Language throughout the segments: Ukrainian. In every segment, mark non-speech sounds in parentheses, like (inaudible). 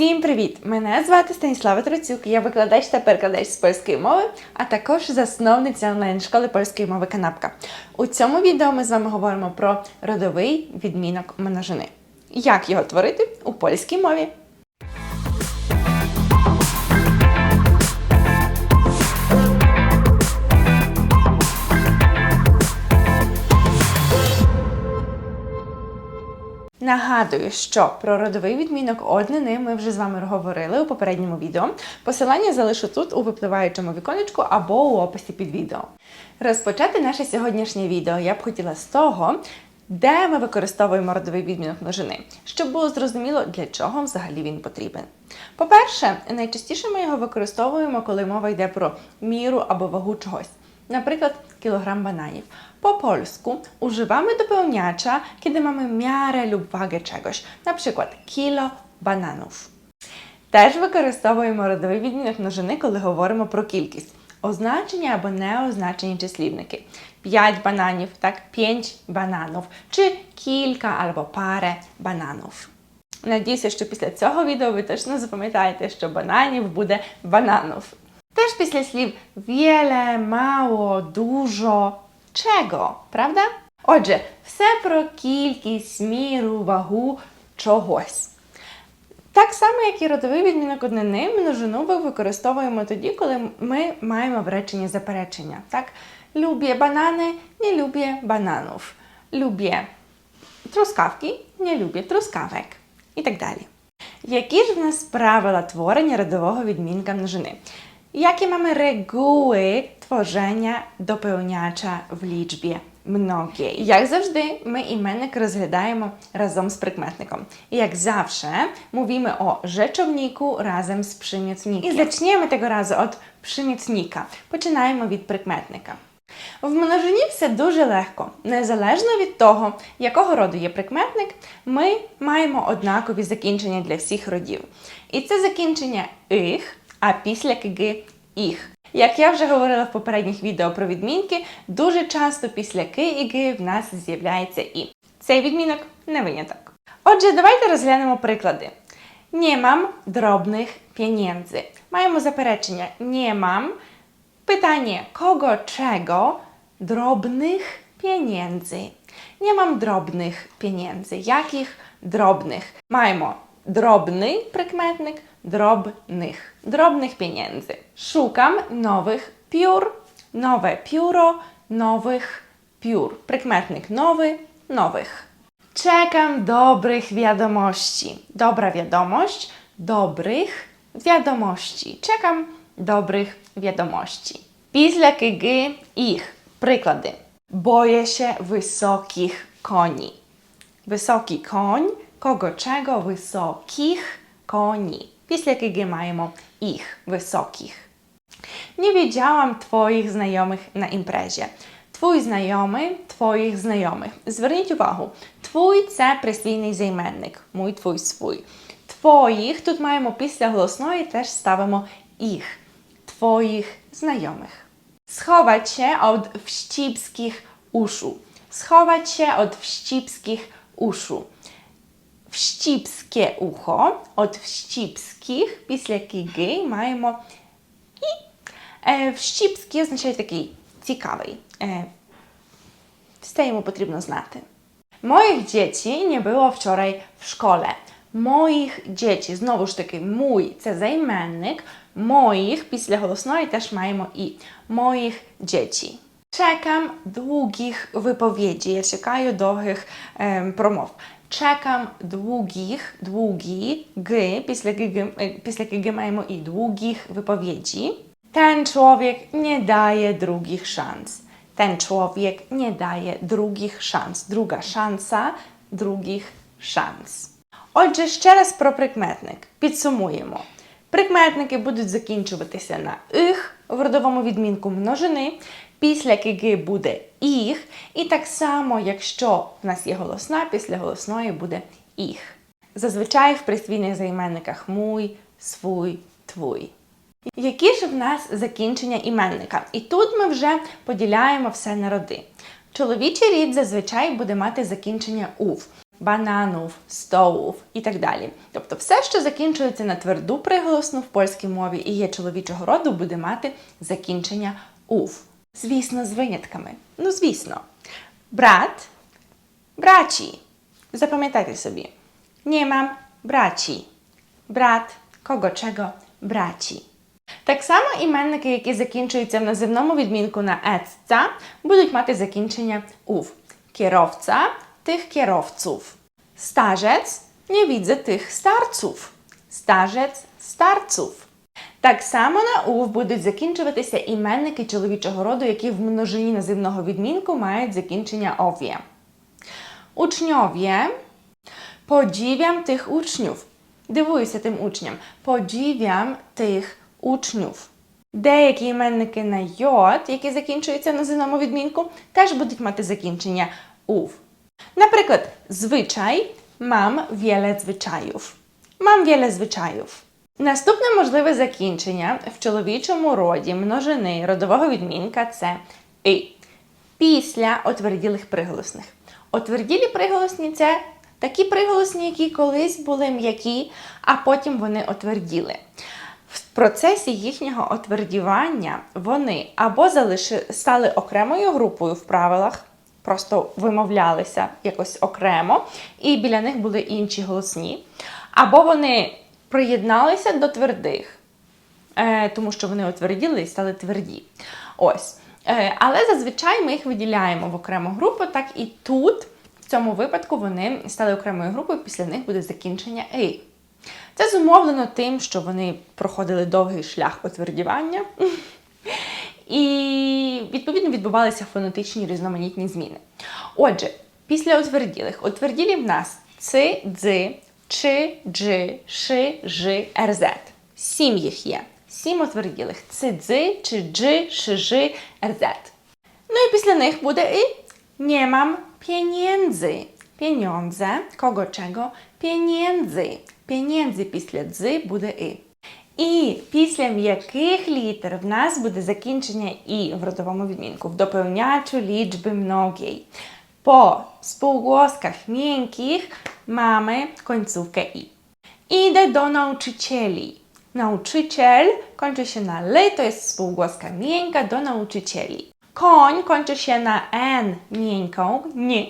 Всім привіт! Мене звати Станіслава Троцюк, я викладач та перекладач з польської мови, а також засновниця онлайн-школи польської мови Канапка. У цьому відео ми з вами говоримо про родовий відмінок множини. Як його творити у польській мові? Нагадую, що про родовий відмінок однини ми вже з вами говорили у попередньому відео. Посилання залишу тут у випливаючому віконечку або у описі під відео. Розпочати наше сьогоднішнє відео я б хотіла з того, де ми використовуємо родовий відмінок множини, щоб було зрозуміло, для чого взагалі він потрібен. По-перше, найчастіше ми його використовуємо, коли мова йде про міру або вагу чогось. Наприklad kilogram bananów. Po polsku używamy dopełniacza, kiedy mamy miarę lub wagę czegoś, na przykład kilo bananów. Теж використовуємо родовий відмінок множини, коли говоримо про кількість. Означені або неозначені числівники. 5 бананів, так, 5 бананів, чи кілька або паре бананів. Надіюся, що після цього відео ви точно запам'ятаєте, що бананів буде бананów. Теж після слів wiele, mało, dużo, czego, правда? Отже, все про кількість, міру, вагу чогось. Так само, як і родовий відмінок однини, множину ми використовуємо тоді, коли ми маємо в реченні заперечення. Так? Lubię banany, nie lubię bananów. Lubię truskawki, nie lubię truskawek. І так далі. Які ж в нас правила творення родового відмінка множини? Jakie mamy reguły tworzenia dopełniacza w liczbie mnogiej? Jak завжди, ми іменник розглядаємо разом з прикметником. Як завsze, mówimy o rzeczowniku razem z przymiotnikiem. I zaczniemy tego razu od przymiotnika. Починаємо від прикметника. В множині все дуже легко. Незалежно від того, якого роду є прикметник, ми маємо однакові закінчення для всіх родів. І це закінчення «их», а після киги «їх». Як я вже говорила в попередніх відео про відмінки, дуже часто після ки і ги в нас з'являється і. Цей відмінок не виняток. Отже, давайте розглянемо приклади. Nie mam drobnych pieniędzy. Маємо заперечення nie mam. Pytanie kogo, czego? Drobnych pieniędzy. Nie mam drobnych pieniędzy. Jakich drobnych? Маємо drobny прикметник, drobnych. Drobnych pieniędzy. Szukam nowych piór, nowe pióro, nowych piór. Прикметник nowy, nowych. Czekam dobrych wiadomości. Dobra wiadomość, dobrych wiadomości. Czekam dobrych wiadomości. Після киги їх. Приклади. Boję się wysokich koni. Wysoki koń, kogo czego wysokich koni. Після киги маємо їх високих. Nie wiedziałam Twoich znajomych na imprezie. Twój знаємий, твоїх знайомих. Зверніть увагу, твій це присвійний займенник. Мій, твій, свій. Твоїх тут маємо після голосної теж ставимо їх. Twoich znajomych. Schować się od wścibskich uszu. Schować się od wścibskich uszu. Wścibskie ucho od wścibskich після киги маємо і. Е, вщіпський означає такий цікавий. Е, все йому потрібно знати. Moich dzieci nie było wczoraj w szkole. Moich dzieci. Знову ж таки, mój це займенник. Moich після голосної теж маємо і. Moich dzieci. Czekam długich wypowiedzi. Ja czekаю довгих ем, промов. Czekam długich, długi, gy, після gy, після gy маємо і długich wypowiedzi. Ten człowiek nie daje drugich szans. Ten człowiek nie daje drugich szans. Druga szansa, drugich szans. Отже, ще раз про прикметник. Підсумуємо. Прикметники будуть закінчуватися на «их» в родовому відмінку множини. Після киги буде їх. І так само, якщо в нас є голосна, після голосної буде їх. Зазвичай в присвійних займенниках муй, свій, твій. Які ж в нас закінчення іменника? І тут ми вже поділяємо все на роди. Чоловічий рід зазвичай буде мати закінчення ув. бананów, stołów і так далі. Тобто все, що закінчується на тверду приголосну в польській мові і є чоловічого роду, буде мати закінчення ув. Звісно, з винятками. Ну, звісно. Брат, браci. Zapamiętajcie sobie. Nie mam braci. Brat, kogo czego, braci. Так само іменники, які закінчуються в називному відмінку на «ецца», будуть мати закінчення «ув». Kierowca – tych kierowców. Starzec – nie widzę tych starców. Starzec – starców. Так само на «ув» будуть закінчуватися іменники чоловічого роду, які в множині називного відмінку мають закінчення «ов'є». Uczniowie Podziwiam tych uczniów. Дивуюся тим учням. Podziwiam tych uczniów. Деякі іменники на йод, які закінчуються на зиному відмінку, теж будуть мати закінчення ув. Наприклад, звичай мам wiele звичаїв. Мам wiele звичаїв. Наступне можливе закінчення в чоловічому роді множини родового відмінка це и після отверділих приголосних. Отверділі приголосні це такі приголосні, які колись були м'які, а потім вони отверділи. В процесі їхнього отвердівання вони або залиши, стали окремою групою в правилах, просто вимовлялися якось окремо, і біля них були інші голосні, або вони приєдналися до твердих е, тому що вони отверділи і стали тверді. Ось. Е, але зазвичай ми їх виділяємо в окрему групу, так і тут, в цьому випадку, вони стали окремою групою, після них буде закінчення «и». Це зумовлено тим, що вони проходили довгий шлях отвердівання. (laughs) І відповідно відбувалися фонетичні різноманітні зміни. Отже, після отверділих, отверділі в нас ци, дзи, чи, джи, ши, жи, рз. Сім їх є. Сім отверділих. Ци, дзи, чи, джи, ши, жи, рз. Ну і після них буде і nie mam pieniędzy. Pieniądze, kogo czego? Pieniędzy. Pieniędzy після дзи буде і. І після м'яких літер в нас буде закінчення і в родовому відмінку, в dopełniaczu liczby mnogiej. Po spółgłoskach miękkich mamy końcówkę i. Idę do nauczycieli. Nauczyciel kończy się na ly, to jest spółgłoska miękka do nauczycieli. Koń kończy się na n miękką, nie.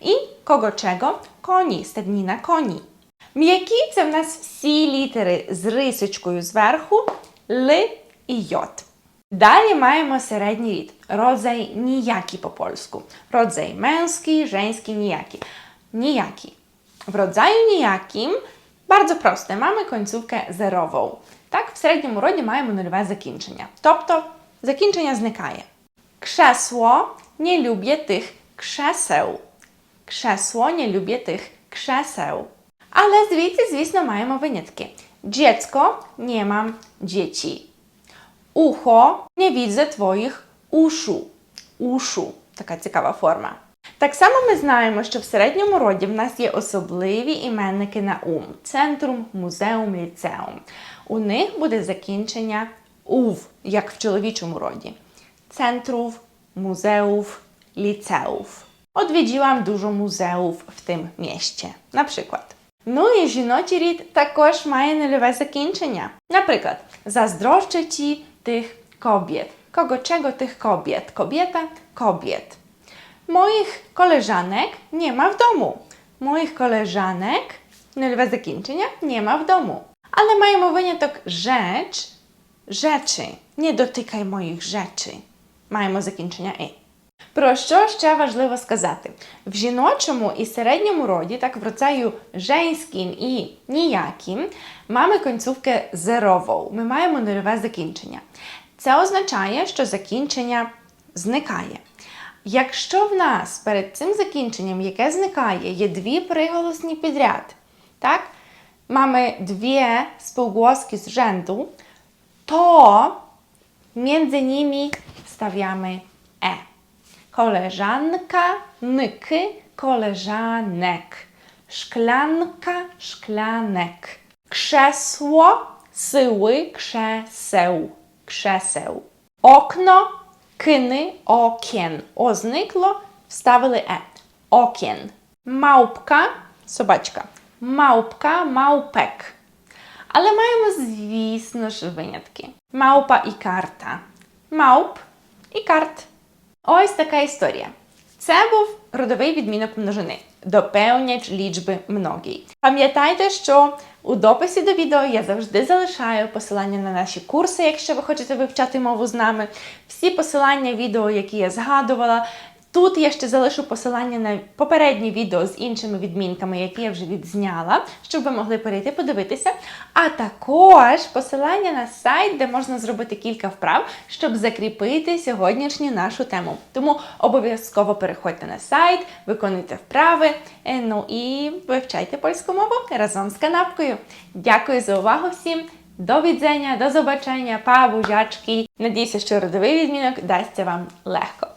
I kogo czego? Koni, stadnina koni. М'які це в нас всі літери з рисочкою зверху, Л і йод. Далі маємо середній рід. Rodzaj ніякий по-польську. Rodzaj męski, żeński, ніякий. Ніякий. W rodzaju ніяким bardzo proste. Mamy końcówkę zerową. Так, в середньому роді маємо нульове закінчення. Тобто закінчення зникає. Krzesło nie lubię tych krzeseł. Krzesło nie lubię tych krzeseł. Ale звідси, звісно, маємо винятки. Dziecko nie mam dzieci. Ucho nie widzę twoich uszu. Uszu. Така цікава форма. Так само ми знаємо, що в середньому роді в нас є особливі іменники на ум. Центрум, музеум, ліцеум. У них буде закінчення ув, як в чоловічому роді. Центрów, muzeów, liceów. Odwiedziłam dużo muzeów w tym mieście. Na przykład. Ну і жіночий рід також має нульове закінчення. Наприклад, ci tych kobiet. Kogo, czego tych kobiet? Kobieta, kobiet. Moich koleżanek nie ma w domu. Moich koleżanek, no lwa zakończenia, nie ma w domu. Ale mają mówienie tak rzecz, rzeczy. Nie dotykaj moich rzeczy. Mają zakończenia i. Про що ще важливо сказати? В жіночому і середньому роді, так в роdzaju женським і ніяким, mamy końcówkę zerową. Ми маємо нульове закінчення. Це означає, що закінчення зникає. Якщо в нас перед цим закінченням, яке зникає, є дві приголосні підряд, так? Mamy dwie spółgłoski z rzędu, to między nimi stawiamy e. koleżanka, nyky, koleżanek. Szklanka, szklanek. Krzesło, syły, krzeseł. Krzeseł. Okno, kyny, okien. Oznykło, wstawili e. Okien. Małpka, sobaczka. Małpka, małpek. Ale mają zwisne wyjątki. Małpa i karta. Małp i kart. Ось така історія. Це був родовий відмінок множини. Допевнять лічби многій. Пам'ятайте, що у дописі до відео я завжди залишаю посилання на наші курси, якщо ви хочете вивчати мову з нами. Всі посилання відео, які я згадувала. Тут я ще залишу посилання на попередні відео з іншими відмінками, які я вже відзняла, щоб ви могли перейти подивитися. А також посилання на сайт, де можна зробити кілька вправ, щоб закріпити сьогоднішню нашу тему. Тому обов'язково переходьте на сайт, виконуйте вправи, е, ну і вивчайте польську мову разом з канапкою. Дякую за увагу всім! До відзення, до побачення, па, бужачки. Надіюся, що родовий відмінок дасться вам легко.